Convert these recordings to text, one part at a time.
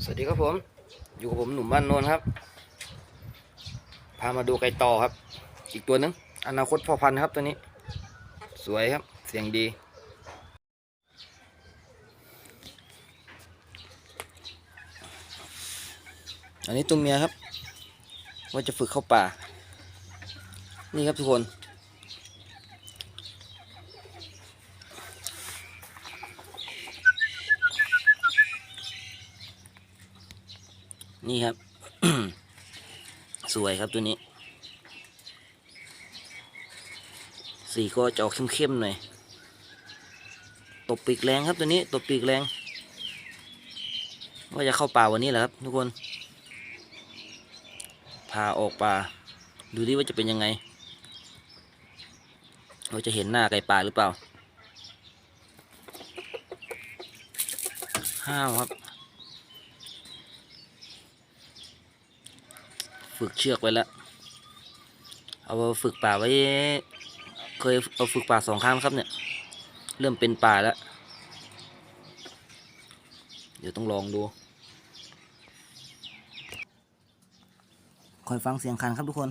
สวัสดีครับผม อยู่กับผมหนุ่มบ้านโนนครับ พามาดูไก่ต่อครับ อีกตัวหนึง อนาคตพ่อพันธุ์ครับตัวนี้ สวยครับ เสียงดี อันนี้ตัวเมียครับ ว่าจะฝึกเข้าป่า นี่ครับทุกคน นี่ครับ สวยครับตัวนี้ สีก็จะออกเข้มๆหน่อย ตบปีกแรงครับตัวนี้ ตบปีกแรง ว่าจะเข้าป่าวันนี้แหละครับทุกคน พาออกป่า ดูดิว่าจะเป็นยังไง เราจะเห็นหน้าไก่ป่าหรือเปล่าห้าวครับ ฝึกเชือกไว้แล้ว เอาฝึกป่าไว้ เคยเอาฝึกป่าสองครั้งครับเนี่ย เริ่มเป็นป่าแล้ว เดี๋ยวต้องลองดู คอยฟังเสียงคันครับทุกคน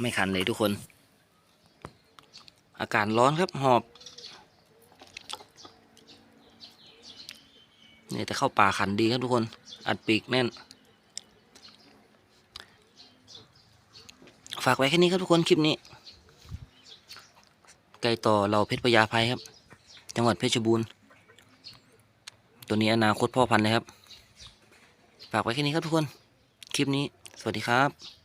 ไม่คันเลยทุกคน อากาศร้อนครับหอบเนี่ยแต่เข้าป่าขันดีครับทุกคน อัดปีกแน่น ฝากไว้แค่นี้ครับทุกคนคลิปนี้ ไก่ต่อเราเพชรพญาภัยครับ จังหวัดเพชรบูรณ์ ตัวนี้อนาคตพ่อพันธุ์เลยครับ ฝากไว้แค่นี้ครับทุกคน คลิปนี้ สวัสดีครับ